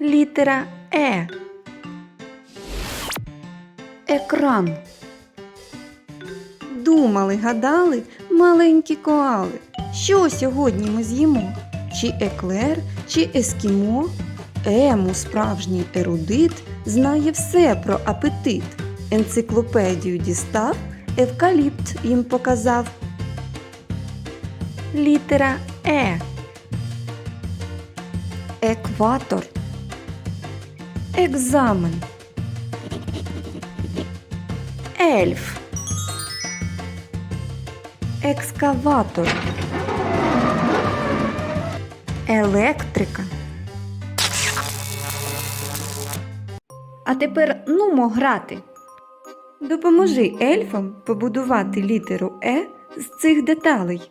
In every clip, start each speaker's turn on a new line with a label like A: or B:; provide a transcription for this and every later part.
A: Літера Е. Екран. Думали, гадали маленькі коали. Що сьогодні ми з'їмо? Чи еклер, чи ескімо? Ему, справжній ерудит, знає все про апетит. Енциклопедію дістав, евкаліпт їм показав. Літера Е. Екватор. Екзамен. Ельф. Екскаватор. Електрика. А тепер нумо грати. Допоможи ельфам побудувати літеру Е з цих деталей.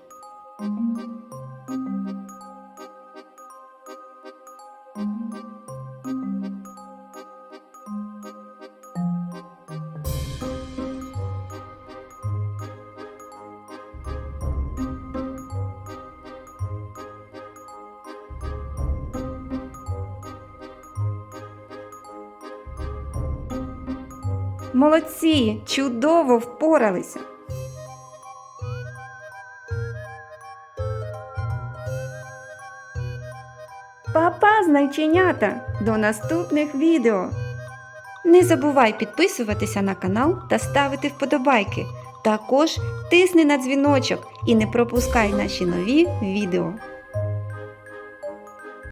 A: Молодці, чудово впоралися. Папа, знайченята! До наступних відео! Не забувай підписуватися на канал та ставити вподобайки. Також тисни на дзвіночок і не пропускай наші нові відео.